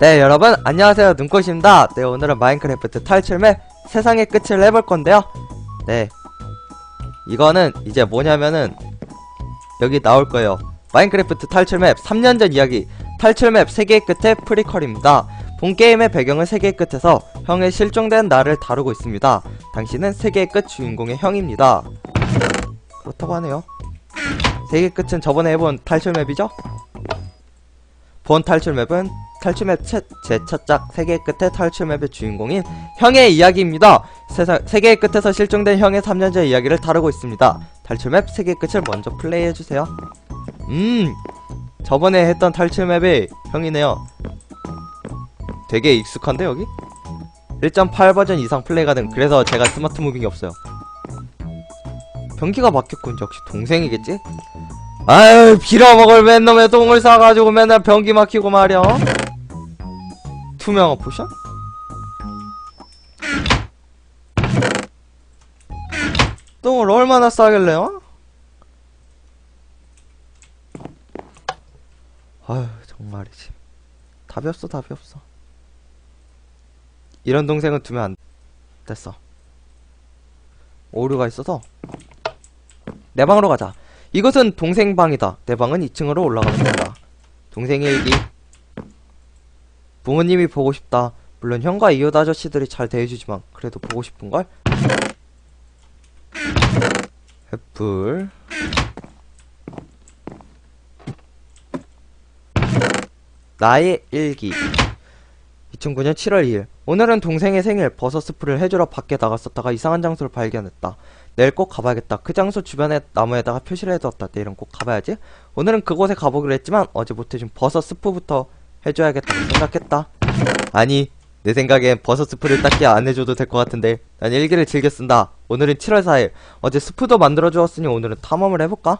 네 여러분 안녕하세요. 눈꽃입니다. 네 오늘은 마인크래프트 탈출맵 세상의 끝을 해볼 건데요. 네 이거는 이제 뭐냐면은 여기 나올 거예요. 마인크래프트 탈출맵 3년 전 이야기. 탈출맵 세계의 끝의 프리퀄입니다. 본 게임의 배경은 세계의 끝에서 형의 실종된 나를 다루고 있습니다. 당신은 세계의 끝 주인공의 형입니다. 그렇다고 하네요. 세계의 끝은 저번에 해본 탈출맵이죠? 본 탈출맵은 탈출맵 첫, 제 첫작 세계의 끝의 탈출맵의 주인공인 형의 이야기입니다. 세상, 세계의 끝에서 실종된 형의 3년 전 이야기를 다루고 있습니다. 탈출맵 세계의 끝을 먼저 플레이해주세요. 음, 저번에 했던 탈출맵의 형이네요. 되게 익숙한데 여기? 1.8 버전 이상 플레이 가능. 그래서 제가 스마트 무빙이 없어요. 변기가 막혔군. 역시 동생이겠지? 아유 빌어먹을 맨 놈의 똥을 싸가지고 맨날 변기 막히고 말이야 투명한 포션? 똥을 얼마나 싸길래요? 아유 정말이지 답이 없어 답이 없어 이런 동생은 두면 안 됐어 오류가 있어서 내 방으로 가자 이것은 동생 방이다. 내 방은 2층으로 올라가면 된다. 동생의 일기. 부모님이 보고 싶다. 물론 형과 이웃 아저씨들이 잘 대해주지만 그래도 보고 싶은걸? 애플. 나의 일기. 2009년 7월 2일. 오늘은 동생의 생일 버섯 스프를 해주러 밖에 나갔었다가 이상한 장소를 발견했다. 내일 꼭 가봐야겠다. 그 장소 주변에 나무에다가 표시를 해두었다. 내일은 꼭 가봐야지. 오늘은 그곳에 가보기로 했지만 어제 못해준 버섯 스프부터 해줘야겠다고 생각했다. 아니, 내 생각엔 버섯 스프를 딱히 안 해줘도 될 것 같은데 난 일기를 즐겨 쓴다. 오늘은 7월 4일. 어제 스프도 만들어 주었으니 오늘은 탐험을 해볼까?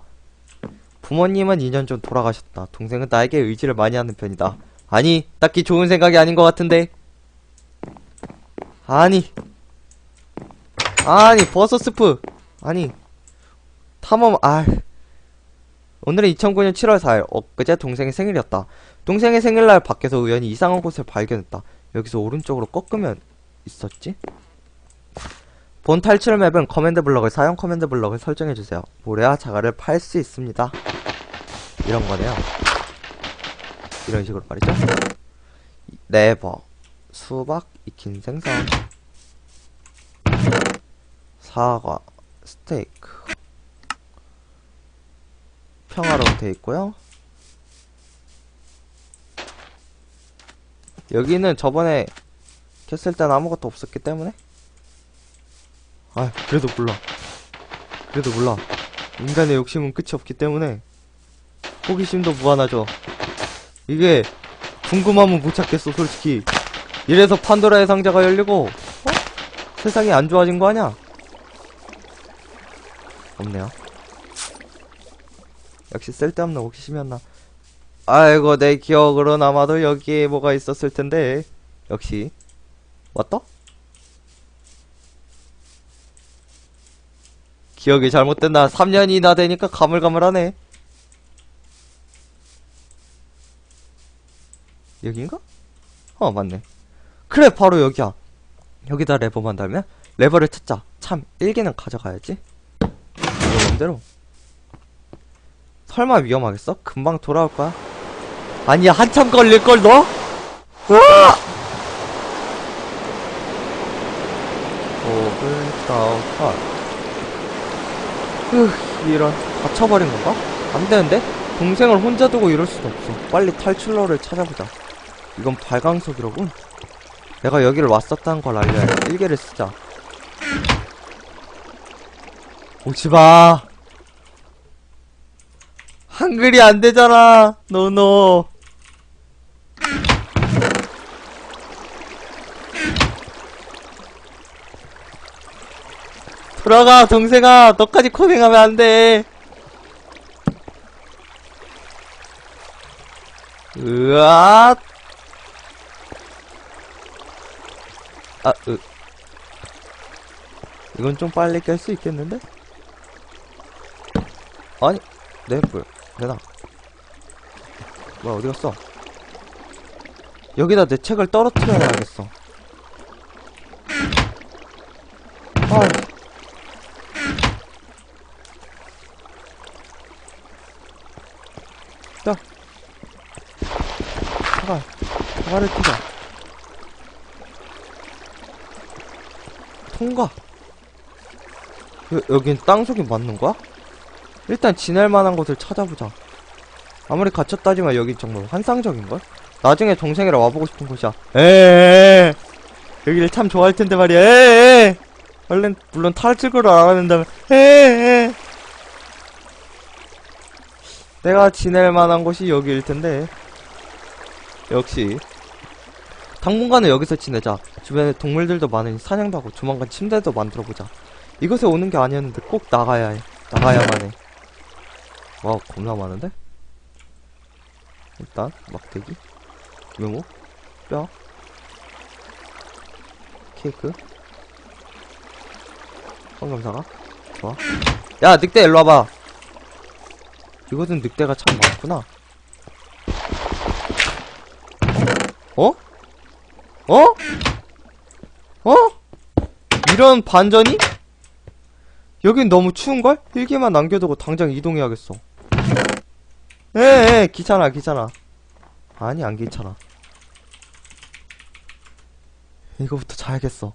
부모님은 2년 전 돌아가셨다. 동생은 나에게 의지를 많이 하는 편이다. 아니, 딱히 좋은 생각이 아닌 것 같은데. 아니, 아니 버섯 스프 아니 탐험 아 오늘은 2009년 7월 4일 엊그제 동생의 생일이었다. 동생의 생일날 밖에서 우연히 이상한 곳을 발견했다. 여기서 오른쪽으로 꺾으면 있었지? 본 탈출 맵은 커맨드 블럭을 사용 커맨드 블럭을 설정해주세요. 모래와 자갈을 팔 수 있습니다. 이런 거네요. 이런 식으로 말이죠. 네버 수박 익힌 생선 사과, 스테이크 평화로운 돼 있고요. 여기는 저번에 켰을 땐 아무것도 없었기 때문에 아 그래도 몰라 그래도 몰라 인간의 욕심은 끝이 없기 때문에 호기심도 무한하죠 이게 궁금하면 못 찾겠어 솔직히 이래서 판도라의 상자가 열리고 어? 세상이 안 좋아진 거 아냐? 없네요. 역시 쓸데없는 호기심이었나. 아이고 내 기억으로는 아마도 여기에 뭐가 있었을 텐데. 역시. 왔다? 기억이 잘못됐나 3년이나 되니까 가물가물하네. 여긴가? 어 맞네. 그래 바로 여기야. 여기다 레버만 달면 레버를 찾자. 참 일기는 가져가야지. 이거 맘대로 설마 위험하겠어? 금방 돌아올 거야 아니 한참 걸릴걸 너? 으아! 오븐 타우카 으 이런 다쳐버린 건가? 안 되는데? 동생을 혼자 두고 이럴 수도 없어 빨리 탈출로를 찾아보자 이건 발광석이로군 내가 여기를 왔었다는 걸 알려야 해. 일기를 쓰자. 오지마. 한글이 안 되잖아. 노노. 돌아가, 동생아. 너까지 고생하면 안 돼. 으아! 아, 으. 이건 좀 빨리 깰 수 있겠는데? 아니, 네, 뭐야. 되나? 뭐야, 어디 갔어? 여기다 내 책을 떨어뜨려야겠어. 아. 자. 사과, 사과를 튀자. 통과. 여, 여긴 땅속이 맞는 거야? 일단 지낼 만한 곳을 찾아보자. 아무리 갇혔다지만 여긴 정말 환상적인걸? 나중에 동생이랑 와보고 싶은 곳이야. 에에에 여기를 참 좋아할 텐데 말이야. 에에에 얼른 물론 탈출구를 알아낸다면 에에에 내가 지낼 만한 곳이 여기일 텐데. 역시 당분간은 여기서 지내자. 주변에 동물들도 많으니 사냥도 하고 조만간 침대도 만들어 보자. 이곳에 오는 게 아니었는데 꼭 나가야 해. 나가야만 해. 와 겁나 많은데? 일단 막대기 묘목 뼈 케이크 황금사과 좋아 야 늑대 일로 와봐 이곳은 늑대가 참 많구나 어? 어? 어? 이런 반전이? 여긴 너무 추운걸? 일기만 남겨두고 당장 이동해야겠어 에에 귀찮아 귀찮아. 아니 안 귀찮아. 이거부터 자야겠어.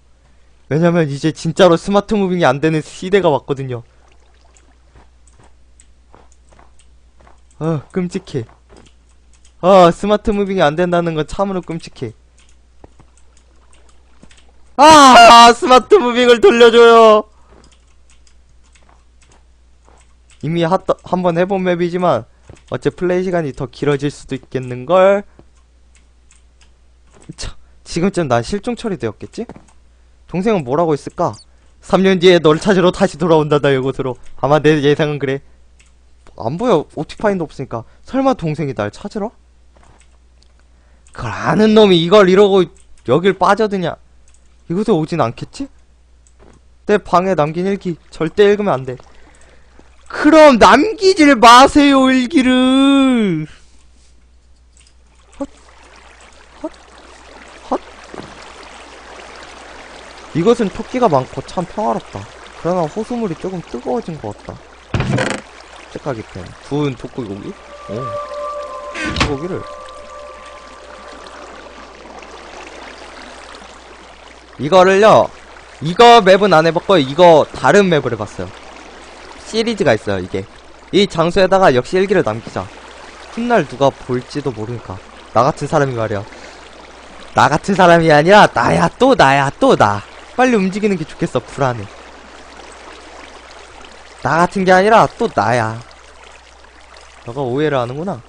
왜냐면 이제 진짜로 스마트 무빙이 안 되는 시대가 왔거든요. 어 끔찍해. 아 스마트 무빙이 안 된다는 건 참으로 끔찍해. 아 스마트 무빙을 돌려줘요 이미 한번 해본 맵이지만 어째 플레이 시간이 더 길어질 수도 있겠는걸? 차, 지금쯤 난 실종 처리되었겠지? 동생은 뭐라고 했을까? 3년 뒤에 널 찾으러 다시 돌아온단다 이곳으로 아마 내 예상은 그래 안 보여 오티파인도 없으니까 설마 동생이 날 찾으러? 그걸 아는 놈이 이걸 이러고 여길 빠져드냐 이곳에 오진 않겠지? 내 방에 남긴 일기 절대 읽으면 안돼 그럼 남기질 마세요 일기를. 헛, 헛, 헛. 이것은 토끼가 많고 참 평화롭다. 그러나 호수물이 조금 뜨거워진 것 같다. 째까기 pen 구운 독고기? 오. 독고기를. 이거를요 이거 맵은 안 해봤고 이거 다른 맵을 해봤어요 시리즈가 있어요 이게. 이 장소에다가 역시 일기를 남기자. 훗날 누가 볼지도 모르니까. 나 같은 사람이 말이야. 나 같은 사람이 아니라 나야 또 나야 또 나. 빨리 움직이는 게 좋겠어 불안해. 나 같은 게 아니라 또 나야. 너가 오해를 하는구나.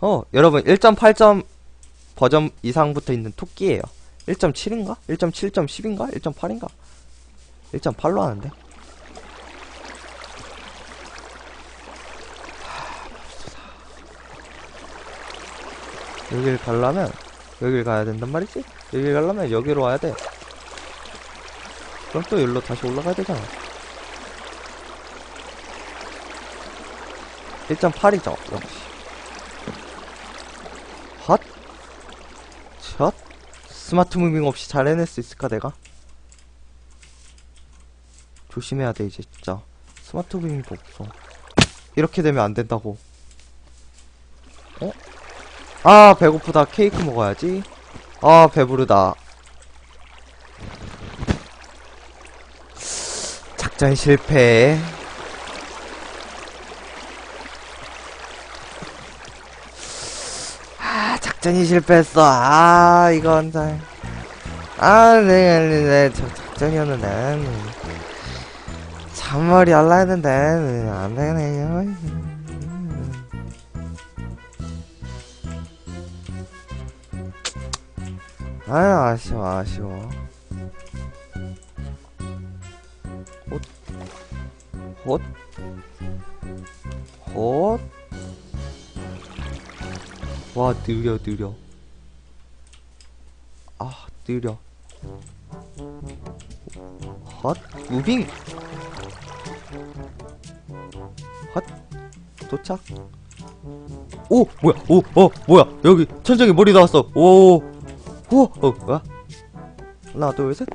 어 여러분 1.8점 버전 이상부터 있는 토끼예요. 1.7인가? 1.7.10인가? 1.8인가? 1.8로 하는데 여길 가려면 여길 가야 된단 말이지? 여길 가려면 여기로 와야 돼 그럼 또 여기로 다시 올라가야 되잖아 1.8이죠 역시 헛 샷? 스마트 무빙 없이 잘 해낼 수 있을까 내가? 조심해야 돼 이제 진짜. 스마트 무빙도 없어. 이렇게 되면 안 된다고. 어? 아 배고프다. 케이크 먹어야지. 아 배부르다. 작전 실패. 아 작전이 실패했어. 아 이건 잘. 아, 네, 작전이었는데. 잔머리 할라 했는데, 네, 안 되네요. 아유, 아쉬워, 아쉬워. 헛, 헛, 헛. 와, 느려, 느려. 아, 느려. 헛 무빙 헛 도착. 오 뭐야? 오 어 뭐야? 여기 천장에 머리 나왔어. 오오어 뭐야? 하나 둘셋.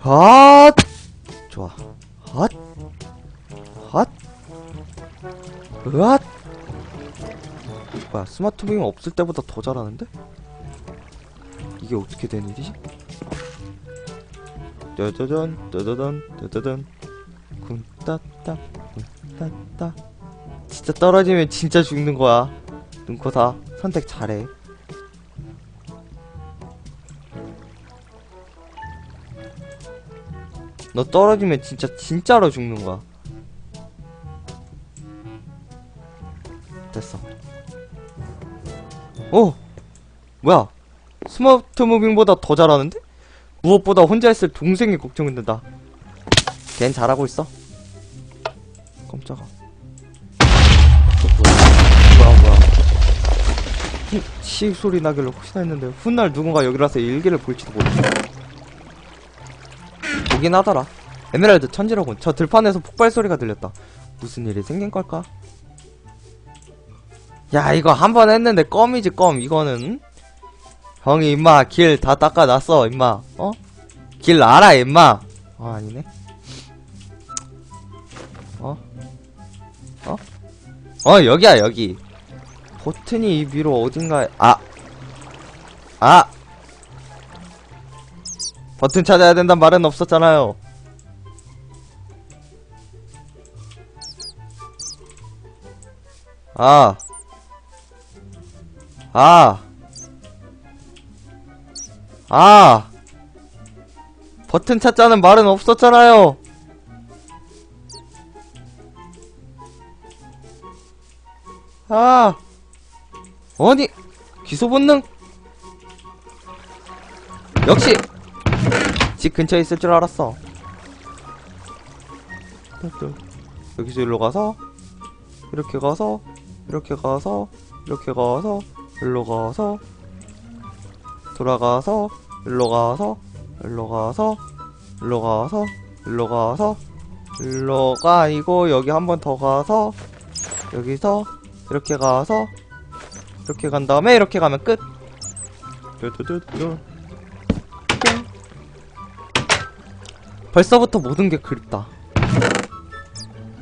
핫 좋아. 핫 핫. 으앗 뭐야 스마트 빙 없을 때보다 더 잘하는데? 이게 어떻게 된 일이지? 짜자잔 짜자잔 짜자잔 쿵따따 쿵따따. 진짜 떨어지면 진짜 죽는 거야. 눈코사 선택 잘해. 너 떨어지면 진짜 진짜로 죽는 거야. 됐어 오 뭐야? 스마트 무빙보다 더 잘하는데? 무엇보다 혼자 했을 동생이 걱정이 된다. 걘 잘하고 있어. 깜짝아. 뭐야 뭐야? 히- 치 소리 나길래 혹시나 했는데 훗날 누군가 여기 와서 일기를 볼지도 모르겠어 보긴 하더라. 에메랄드 천지로군 저 들판에서 폭발 소리가 들렸다. 무슨 일이 생긴 걸까? 야 이거 한 번 했는데 껌이지 껌 이거는 형이 임마 길 다 닦아놨어 임마 어? 길 알아 임마 어 아니네 어? 어? 어 여기야 여기 버튼이 이 위로 어딘가에 아! 아! 버튼 찾아야 된단 말은 없었잖아요 아 아. 아. 버튼 찾자는 말은 없었잖아요. 아. 아니, 기소 본능? 역시! 집 근처에 있을 줄 알았어. 여기서 일로 가서, 이렇게 가서, 이렇게 가서, 이렇게 가서, 일로 가서 돌아가서 일로 가서 일로 가서 일로 가서 일로 가서 일로가 아니고 여기 한 번 더 가서 여기서 이렇게 가서 이렇게 간 다음에 이렇게 가면 끝 뚜뚜뚜뚜. 땡. 벌써부터 모든 게 그립다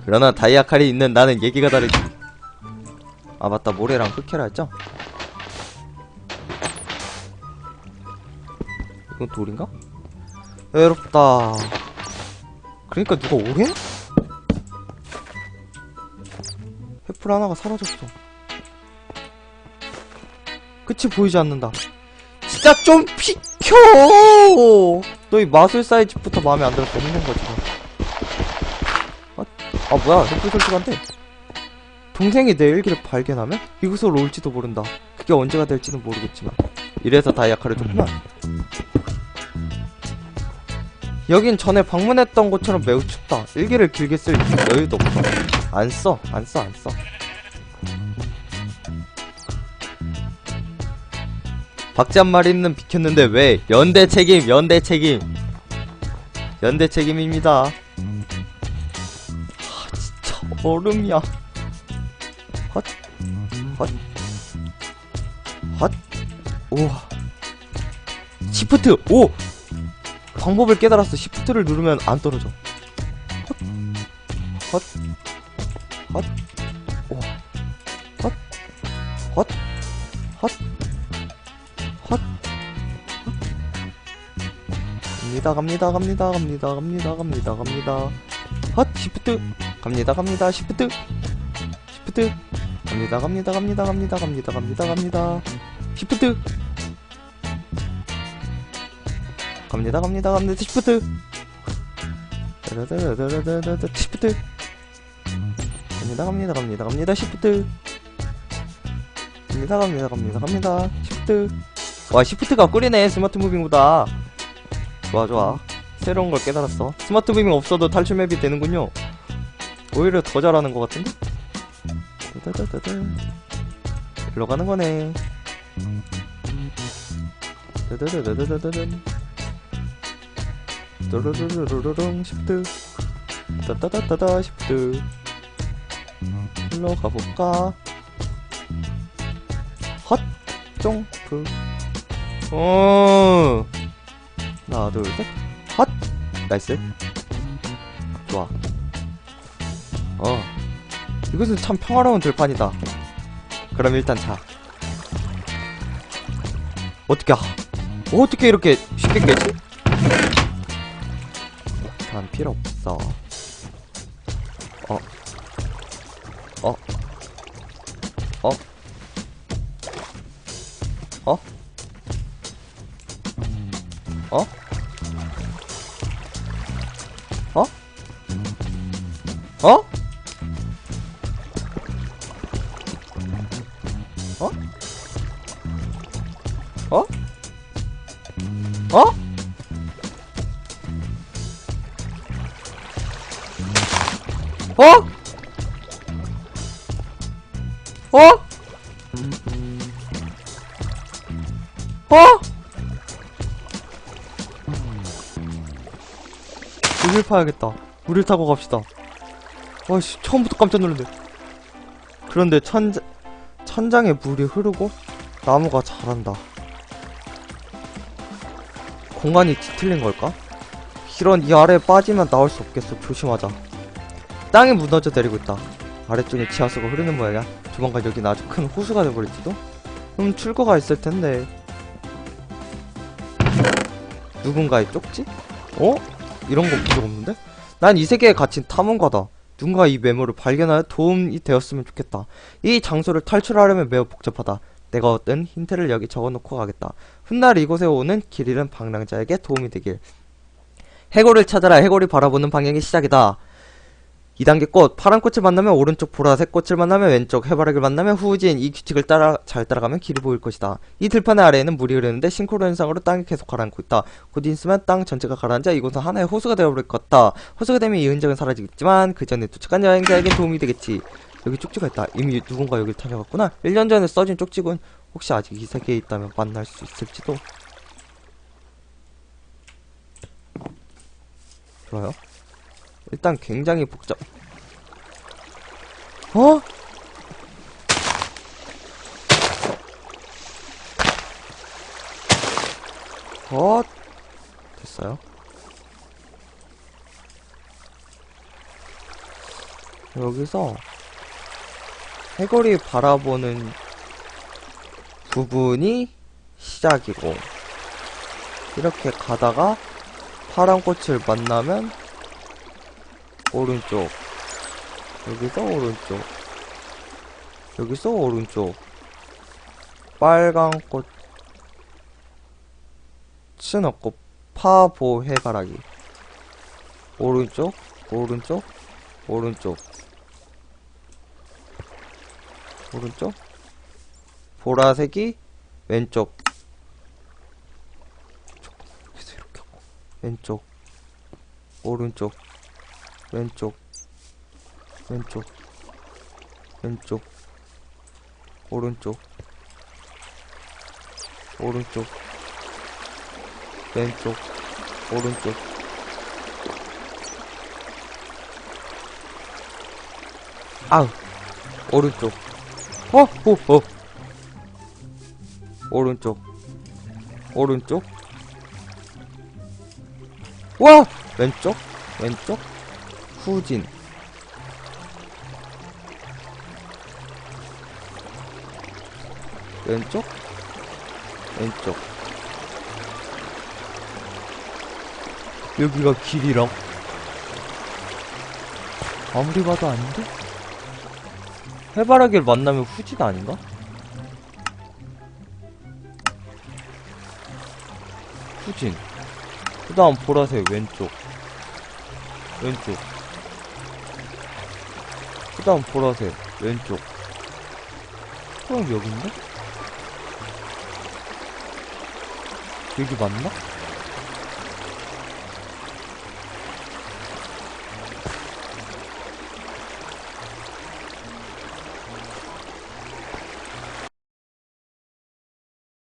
그러나 다이아 칼이 있는 나는 얘기가 다르지 아 맞다 모래랑 흑해라 했죠? 이건 돌인가? 외롭다 그러니까 누가 오래? 횃불 하나가 사라졌어 끝이 보이지 않는다 진짜 좀 비켜 너희 마술사의 집부터 마음에 안 들어서 힘든 거지 아, 아 뭐야 횃불 설치한데 동생이 내 일기를 발견하면 이곳으로 올지도 모른다. 그게 언제가 될지는 모르겠지만 이래서 다이아카를 줬구나. 여긴 전에 방문했던 곳처럼 매우 춥다. 일기를 길게 쓸 여유도 없어. 안 써, 안 써, 안 써. 한 마리는 비켰는데 왜? 연대 책임, 연대 책임. 연대 책임입니다. 아, 진짜 얼음이야. 헛, 헛, 헛, 우와. 시프트, 오! 방법을 깨달았어. 시프트를 누르면 안 떨어져. 헛, 헛, 헛, 헛, 헛, 갑니다, 갑니다, 갑니다, 갑니다, 갑니다, 갑니다, 갑니다. 헛, 시프트. 갑니다, 갑니다, 시프트. 시프트 갑니다 갑니다 갑니다 갑니다 갑니다 갑니다 갑니다 시프트 갑니다 갑니다 갑니다. 시프트. 다다다다다다다 시프트. 갑니다 갑니다 갑니다 갑니다 시프트. 갑니다 갑니다 갑니다 갑니다 시프트. 와 시프트가 꿀이네 스마트 무빙보다. 좋아 좋아. 새로운 걸 깨달았어. 스마트 무빙 없어도 탈출 맵이 되는군요. 오히려 더 잘하는 것 같은데? 따다다다 일로 가는 거네. 따다다다다다다 뚜루루루루룽 시프트 따따따따따 시프트 일로 가볼까? 헛! 점프. 어. 하나 둘셋헛! 나이스. 좋아. 어. 이것은 참 평화로운 들판이다. 그럼 일단 자. 어떻게 하- 어떻게 이렇게 쉽게 깨지? 난 필요 없어 어 어? 어? 어? 어? 어? 어? 어? 우릴 파야겠다. 우릴 타고 갑시다. 와씨, 처음부터 깜짝 놀랐네. 그런데 천장, 천장에 물이 흐르고 나무가 자란다. 공간이 뒤틀린 걸까? 이런 이 아래에 빠지면 나올 수 없겠어. 조심하자. 땅이 무너져 내리고 있다. 아래쪽에 지하수가 흐르는 모양이야. 조만간 여긴 아주 큰 호수가 돼버릴지도? 음, 출구가 있을 텐데. 누군가의 쪽지? 어? 이런 거 본 적 없는데? 난 이 세계에 갇힌 탐험가다. 누군가 이 메모를 발견하여 도움이 되었으면 좋겠다. 이 장소를 탈출하려면 매우 복잡하다. 내가 얻은 힌트를 여기 적어놓고 가겠다. 훗날 이곳에 오는 길 잃은 방랑자에게 도움이 되길. 해골을 찾아라. 해골이 바라보는 방향이 시작이다. 2단계 꽃. 파란 꽃을 만나면 오른쪽, 보라색 꽃을 만나면 왼쪽, 해바라기를 만나면 후진. 이 규칙을 따라, 잘 따라가면 길이 보일 것이다. 이 들판의 아래에는 물이 흐르는데 싱크로 현상으로 땅이 계속 가라앉고 있다. 곧 있으면 땅 전체가 가라앉아 이곳은 하나의 호수가 되어버릴 것 같다. 호수가 되면 이 흔적은 사라지겠지만 그 전에 도착한 여행자에게 도움이 되겠지. 여기 쪽지가 있다. 이미 누군가 여길 다녀갔구나. 1년 전에 써진 쪽지군. 혹시 아직 이 세계에 있다면 만날 수 있을지도. 좋아요. 일단 굉장히 복잡. 어? 어? 됐어요. 여기서 해골이 바라보는 부분이 시작이고 이렇게 가다가 파란 꽃을 만나면 오른쪽 여기서 오른쪽. 여기서 오른쪽. 빨간 꽃은 없고 파보 해가라기. 오른쪽? 오른쪽? 오른쪽. 오른쪽? 보라색이 왼쪽. 왼쪽. 오른쪽. 왼쪽 왼쪽. 왼쪽. 오른쪽. 오른쪽. 왼쪽. 오른쪽. 아우. 오른쪽. 어? 어? 어? 오른쪽. 오른쪽. 와! 왼쪽? 왼쪽? 후진 왼쪽? 왼쪽. 여기가 길이랑? 아무리 봐도 아닌데? 해바라기를 만나면 후진 아닌가? 후진. 그 다음 보라색 왼쪽. 왼쪽. 그 다음 보라색 왼쪽. 그럼 여긴데? 여기 맞나?